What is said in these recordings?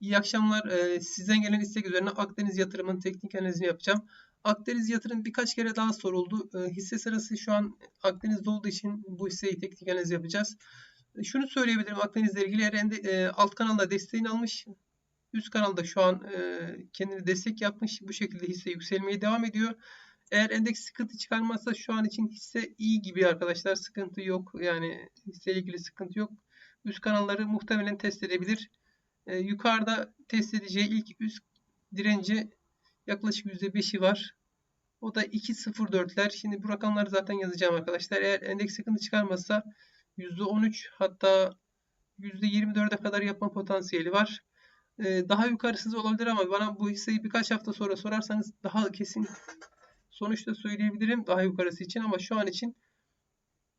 İyi akşamlar. Ee, sizden gelen istek üzerine Akdeniz yatırımın teknik analizini yapacağım. Akdeniz yatırım birkaç kere daha soruldu. Ee, hisse sırası şu an Akdeniz'de olduğu için bu hisseyi teknik analiz yapacağız. Ee, şunu söyleyebilirim Akdeniz'le ilgili. Ende, e, alt kanalda desteğini almış. Üst kanalda şu an e, kendini destek yapmış. Bu şekilde hisse yükselmeye devam ediyor. Eğer endeks sıkıntı çıkarmazsa şu an için hisse iyi gibi arkadaşlar. Sıkıntı yok. Yani hisseyle ilgili sıkıntı yok. Üst kanalları muhtemelen test edebilir. E, yukarıda test edeceği ilk üst direnci yaklaşık %5'i var. O da 2.04'ler. Şimdi bu rakamları zaten yazacağım arkadaşlar. Eğer endeks sıkıntı çıkarmazsa %13 hatta %24'e kadar yapma potansiyeli var. Ee, daha yukarısız olabilir ama bana bu hisseyi birkaç hafta sonra sorarsanız daha kesin sonuçta söyleyebilirim daha yukarısı için ama şu an için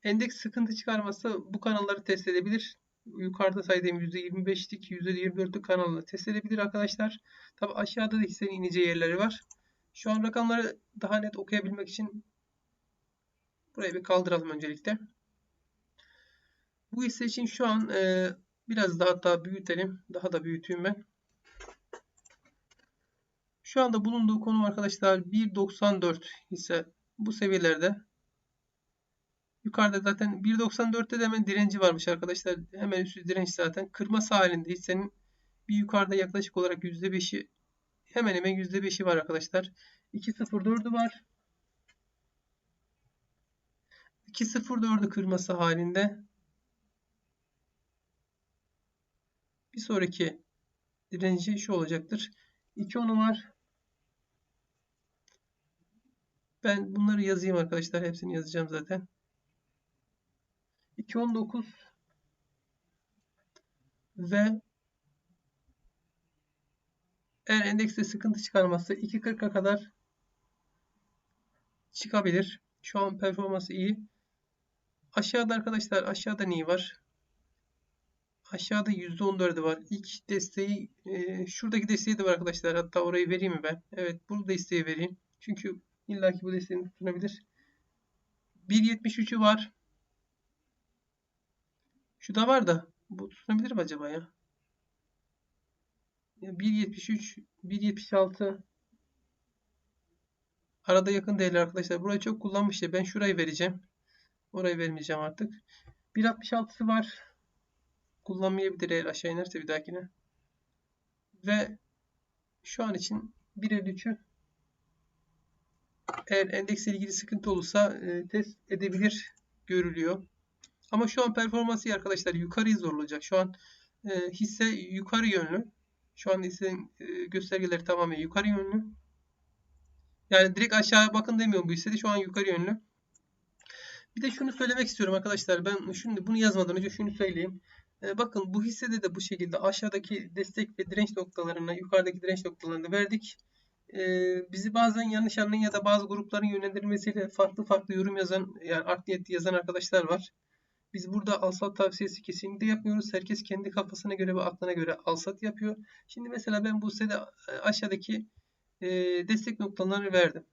endeks sıkıntı çıkarmazsa bu kanalları test edebilir yukarıda saydığım %25'lik %24'lük kanalını test edebilir arkadaşlar. Tabi aşağıda da hissenin ineceği yerleri var. Şu an rakamları daha net okuyabilmek için burayı bir kaldıralım öncelikle. Bu hisse için şu an e, biraz daha daha büyütelim. Daha da büyüteyim ben. Şu anda bulunduğu konum arkadaşlar 1.94 hisse bu seviyelerde Yukarıda zaten 1.94'te de hemen direnci varmış arkadaşlar. Hemen üstü direnç zaten. Kırması halinde hissenin bir yukarıda yaklaşık olarak %5'i hemen hemen %5'i var arkadaşlar. 2.04'ü var. 2.04'ü kırması halinde bir sonraki direnci şu olacaktır. 2.10'u var. Ben bunları yazayım arkadaşlar. Hepsini yazacağım zaten. 2.19 ve eğer endekste sıkıntı çıkarmazsa 2.40'a kadar çıkabilir. Şu an performansı iyi. Aşağıda arkadaşlar aşağıda neyi var? Aşağıda %14'ü var. İlk desteği e, şuradaki desteği de var arkadaşlar. Hatta orayı vereyim mi ben? Evet bu desteği vereyim. Çünkü illaki bu desteğini tutunabilir. 1.73'ü var. Şu da var da bu tutunabilir mi acaba ya? ya 1.73 1.76 Arada yakın değerler arkadaşlar. Burayı çok kullanmış ya. Ben şurayı vereceğim. Orayı vermeyeceğim artık. 1.66'sı var. Kullanmayabilir eğer aşağı inerse bir dahakine. Ve şu an için 1.53'ü eğer endeksle ilgili sıkıntı olursa e, test edebilir görülüyor. Ama şu an performansı arkadaşlar yukarıyı zorlayacak. Şu an e, hisse yukarı yönlü. Şu an hissenin e, göstergeleri tamamen yukarı yönlü. Yani direkt aşağı bakın demiyorum bu hissede. Şu an yukarı yönlü. Bir de şunu söylemek istiyorum arkadaşlar. Ben şimdi bunu yazmadan önce şunu söyleyeyim. E, bakın bu hissede de bu şekilde aşağıdaki destek ve direnç noktalarına, yukarıdaki direnç noktalarını verdik. E, bizi bazen yanlış anlayan ya da bazı grupların yönlendirmesiyle farklı farklı yorum yazan, yani art niyetli yazan arkadaşlar var. Biz burada alsat tavsiyesi kesinlikle yapmıyoruz. Herkes kendi kafasına göre ve aklına göre alsat yapıyor. Şimdi mesela ben bu sitede e, aşağıdaki e, destek noktalarını verdim.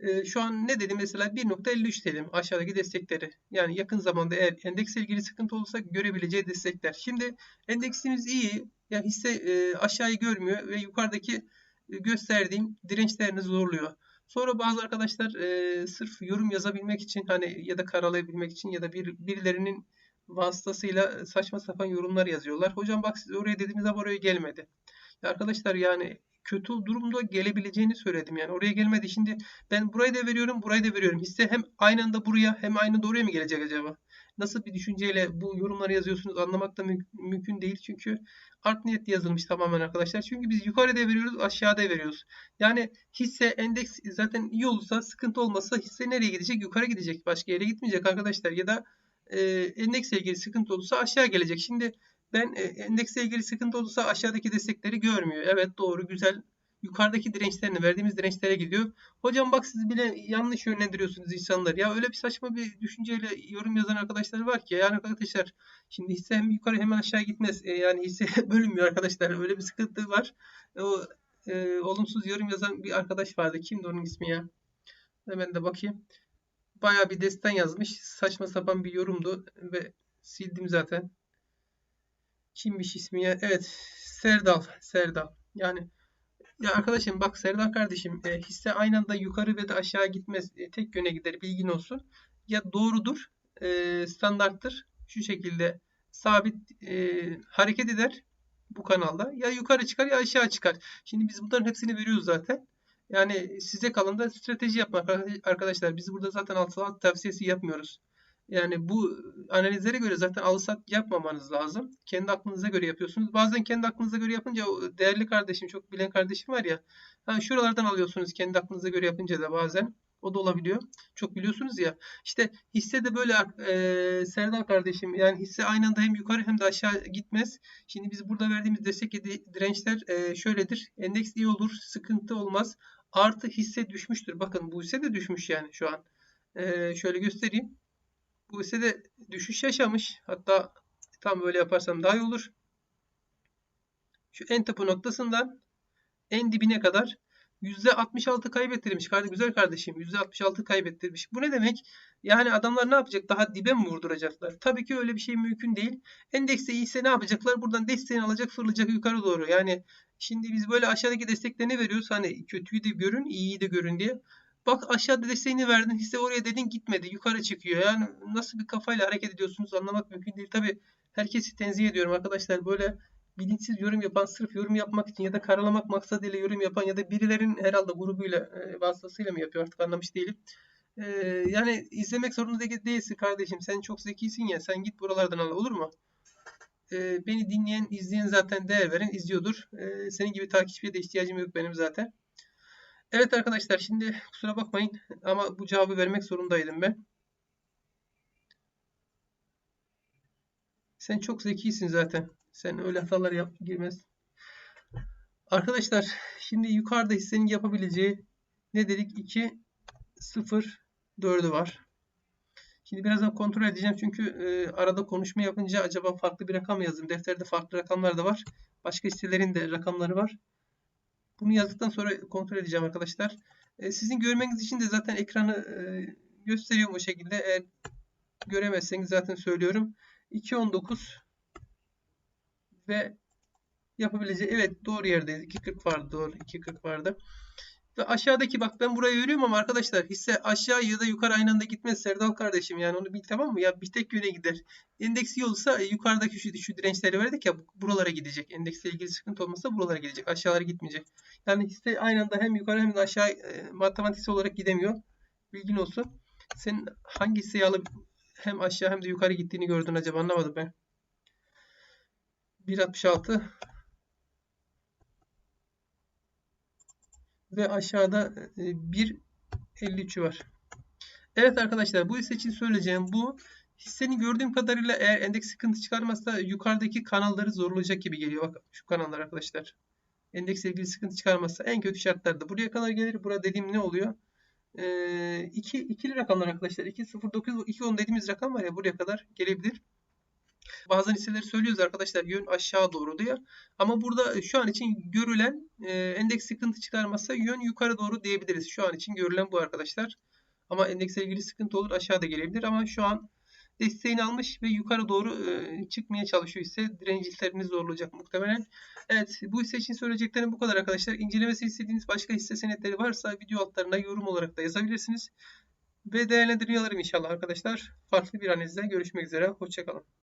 E, şu an ne dedim mesela 1.53 dedim aşağıdaki destekleri. Yani yakın zamanda eğer endeksle ilgili sıkıntı olursa görebileceği destekler. Şimdi endeksimiz iyi. Yani hisse e, aşağıyı görmüyor ve yukarıdaki e, gösterdiğim dirençlerini zorluyor. Sonra bazı arkadaşlar e, sırf yorum yazabilmek için hani ya da karalayabilmek için ya da bir birilerinin vasıtasıyla saçma sapan yorumlar yazıyorlar. Hocam bak siz oraya dediğiniz ama oraya gelmedi. Ya arkadaşlar yani kötü durumda gelebileceğini söyledim. Yani oraya gelmedi. Şimdi ben burayı da veriyorum, burayı da veriyorum. Hisse hem aynı anda buraya hem aynı anda oraya mı gelecek acaba? Nasıl bir düşünceyle bu yorumları yazıyorsunuz anlamak da mü mümkün değil. Çünkü art niyetli yazılmış tamamen arkadaşlar. Çünkü biz yukarıda veriyoruz, aşağıda veriyoruz. Yani hisse endeks zaten iyi olursa, sıkıntı olmasa hisse nereye gidecek? Yukarı gidecek. Başka yere gitmeyecek arkadaşlar. Ya da e, endeksle ilgili sıkıntı olursa aşağı gelecek. Şimdi ben e, endeksle ilgili sıkıntı olursa aşağıdaki destekleri görmüyor. Evet doğru güzel yukarıdaki dirençlerini verdiğimiz dirençlere gidiyor. Hocam bak siz bile yanlış yönlendiriyorsunuz insanlar. Ya öyle bir saçma bir düşünceyle yorum yazan arkadaşlar var ki. Yani arkadaşlar şimdi hisse hem yukarı hem aşağı gitmez. E, yani hisse bölünmüyor arkadaşlar. Öyle bir sıkıntı var. O e, olumsuz yorum yazan bir arkadaş vardı. Kimdi onun ismi ya? Hemen de bakayım. Baya bir destan yazmış. Saçma sapan bir yorumdu ve sildim zaten. Kimmiş ismi ya? Evet Serdal, Serdal. Yani ya arkadaşım bak Serdal kardeşim e, hisse aynı anda yukarı ve de aşağı gitmez. E, tek yöne gider bilgin olsun. Ya doğrudur, e, standarttır. Şu şekilde sabit e, hareket eder bu kanalda. Ya yukarı çıkar ya aşağı çıkar. Şimdi biz bunların hepsini veriyoruz zaten. Yani size kalın da strateji yapmak arkadaşlar. Biz burada zaten alt saat tavsiyesi yapmıyoruz. Yani bu analizlere göre zaten al sat yapmamanız lazım. Kendi aklınıza göre yapıyorsunuz. Bazen kendi aklınıza göre yapınca değerli kardeşim, çok bilen kardeşim var ya. Ha, şuralardan alıyorsunuz kendi aklınıza göre yapınca da bazen. O da olabiliyor. Çok biliyorsunuz ya. İşte hisse de böyle e, Serdar kardeşim yani hisse aynı anda hem yukarı hem de aşağı gitmez. Şimdi biz burada verdiğimiz destek dirençler e, şöyledir. Endeks iyi olur, sıkıntı olmaz. Artı hisse düşmüştür. Bakın bu hisse de düşmüş yani şu an. E, şöyle göstereyim. Bu hisse de düşüş yaşamış. Hatta tam böyle yaparsam daha iyi olur. Şu en tepe noktasından en dibine kadar %66 kaybettirmiş. Güzel kardeşim %66 kaybettirmiş. Bu ne demek? Yani adamlar ne yapacak? Daha dibe mi vurduracaklar? Tabii ki öyle bir şey mümkün değil. Endekse iyiyse ne yapacaklar? Buradan desteğini alacak fırlayacak yukarı doğru. Yani şimdi biz böyle aşağıdaki desteklerini veriyoruz. Hani kötüyü de görün, iyiyi de görün diye. Bak aşağıda desteğini verdin. Hisse oraya dedin gitmedi. Yukarı çıkıyor. Yani nasıl bir kafayla hareket ediyorsunuz anlamak mümkün değil. Tabii herkesi tenzih ediyorum arkadaşlar. Böyle bilinçsiz yorum yapan, sırf yorum yapmak için ya da karalamak maksadıyla yorum yapan ya da birilerin herhalde grubuyla, e, vasıtasıyla mı yapıyor artık anlamış değilim. E, yani izlemek zorunda değilsin kardeşim. Sen çok zekisin ya. Sen git buralardan al olur mu? E, beni dinleyen, izleyen zaten değer veren izliyordur. Senin gibi takipçiye de ihtiyacım yok benim zaten. Evet arkadaşlar şimdi kusura bakmayın ama bu cevabı vermek zorundaydım ben. Sen çok zekisin zaten. Sen öyle hatalar yap girmez. Arkadaşlar şimdi yukarıda hissenin yapabileceği ne dedik? 2 0 4'ü var. Şimdi birazdan kontrol edeceğim çünkü e, arada konuşma yapınca acaba farklı bir rakam yazdım. Defterde farklı rakamlar da var. Başka hisselerin de rakamları var. Bunu yazdıktan sonra kontrol edeceğim arkadaşlar. E, sizin görmeniz için de zaten ekranı e, gösteriyorum o şekilde. Eğer göremezseniz zaten söylüyorum. 2.19 ve yapabileceği evet doğru yerdeyiz. 2.40 vardı doğru 2.40 vardı. Ve aşağıdaki bak ben burayı görüyorum ama arkadaşlar hisse aşağı ya da yukarı aynı anda gitmez Serdal kardeşim yani onu bil tamam mı? Ya bir tek yöne gider. Endeks iyi olsa e, yukarıdaki şu, şu dirençleri verdik ya buralara gidecek. Endeksle ilgili sıkıntı olmasa buralara gidecek. Aşağılara gitmeyecek. Yani hisse aynı anda hem yukarı hem de aşağı e, matematiksel olarak gidemiyor. Bilgin olsun. Sen hangi hisseyi alıp hem aşağı hem de yukarı gittiğini gördün acaba anlamadım ben. 1.66 ve aşağıda 1.53'ü e, var. Evet arkadaşlar bu hisse için söyleyeceğim bu. Hisseni gördüğüm kadarıyla eğer endeks sıkıntı çıkarmazsa yukarıdaki kanalları zorlayacak gibi geliyor. Bak şu kanallar arkadaşlar. Endeksle ilgili sıkıntı çıkarmazsa en kötü şartlarda buraya kadar gelir. Burada dediğim ne oluyor? Ee, iki, ikili rakamlar arkadaşlar. 2.09 2.10 dediğimiz rakam var ya buraya kadar gelebilir. Bazen hisseleri söylüyoruz arkadaşlar yön aşağı doğru diye. Ama burada e, şu an için görülen e, endeks sıkıntı çıkarmazsa yön yukarı doğru diyebiliriz. Şu an için görülen bu arkadaşlar. Ama endekse ilgili sıkıntı olur aşağıda gelebilir. Ama şu an desteğini almış ve yukarı doğru e, çıkmaya çalışıyor ise dirençlerini zorlayacak muhtemelen. Evet bu hisse için söyleyeceklerim bu kadar arkadaşlar. İncelemesi istediğiniz başka hisse senetleri varsa video altlarına yorum olarak da yazabilirsiniz. Ve değerlendirmeyi alırım inşallah arkadaşlar. Farklı bir analizde görüşmek üzere. Hoşçakalın.